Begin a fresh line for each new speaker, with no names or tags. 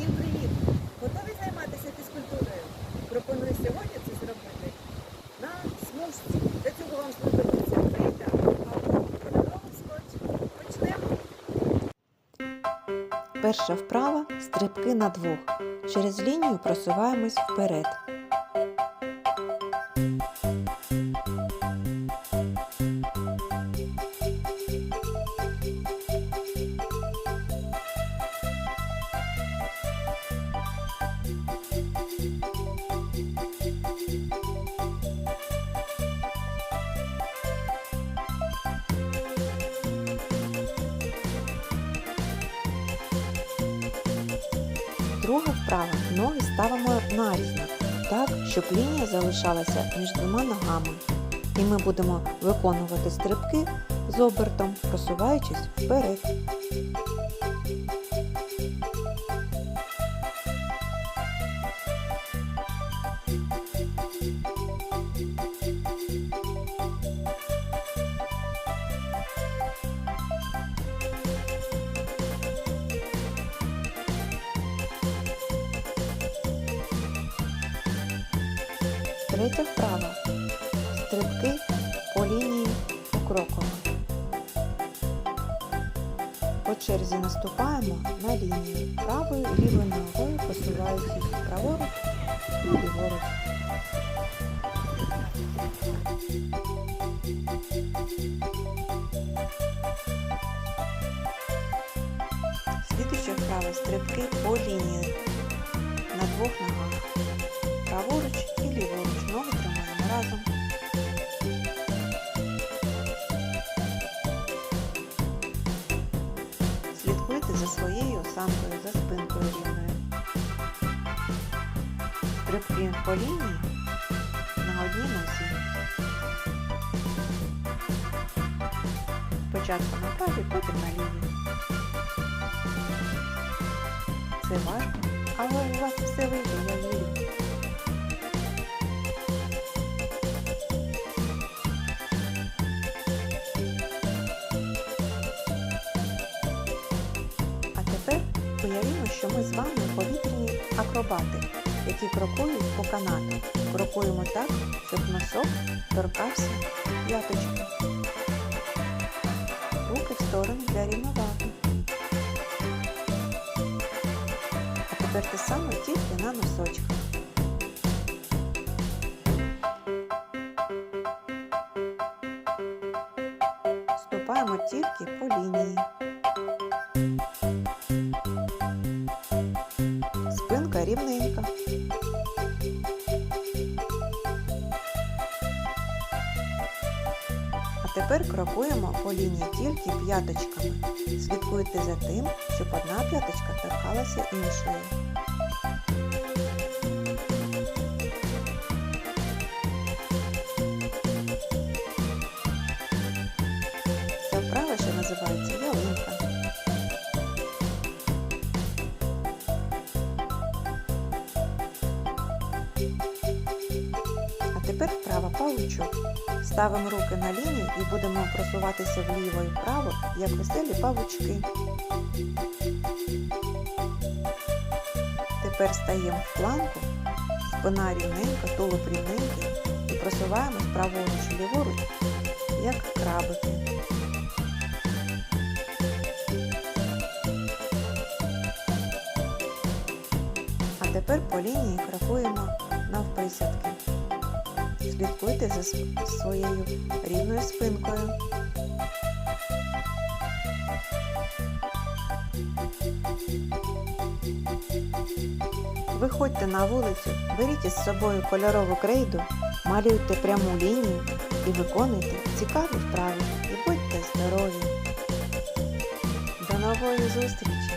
Всім привіт! Готові займатися фізкультурою? Пропоную сьогодні це зробити на смужці. Для цього вам знадобиться скотч. Почнемо.
Перша вправа стрибки на двох. Через лінію просуваємось вперед. Друга вправа. Ноги ставимо нарізно, так, щоб лінія залишалася між двома ногами. І ми будемо виконувати стрибки з обертом, просуваючись вперед. Третя вправа. Стрибки по лінії покроково. По черзі наступаємо на лінію правою і лівою ногою, посуваючись праворуч і ліворуч. Слідуюча вправа стрибки по лінії на двох ногах. Праворуч і Слідкуйте за своєю осанкою, за спинкою рівною. Стрибки по лінії на одній носі. Спочатку на правій, потім на лівій. Це важко, але у вас все вийде, уявімо, що ми з вами повітряні акробати, які крокують по канату. Крокуємо так, щоб носок торкався п'яточки. Руки в сторону для рівноваги. А тепер те саме тільки на носочках. Ступаємо тільки по лінії. Спинка рівненька. А тепер крокуємо по лінії тільки п'яточками. Слідкуйте за тим, щоб одна п'яточка торкалася іншої. Вправа павучок. Ставимо руки на лінію і будемо просуватися вліво і вправо, як веселі павучки. Тепер стаємо в планку, спина рівненька, тулуб рівненький і просуваємось праворуч і ліворуч, як крабики. А тепер по лінії крокуємо навприсядки. Слідкуйте за своєю рівною спинкою. Виходьте на вулицю, беріть із собою кольорову крейду, малюйте пряму лінію і виконуйте цікаві вправи і будьте здорові! До нової зустрічі!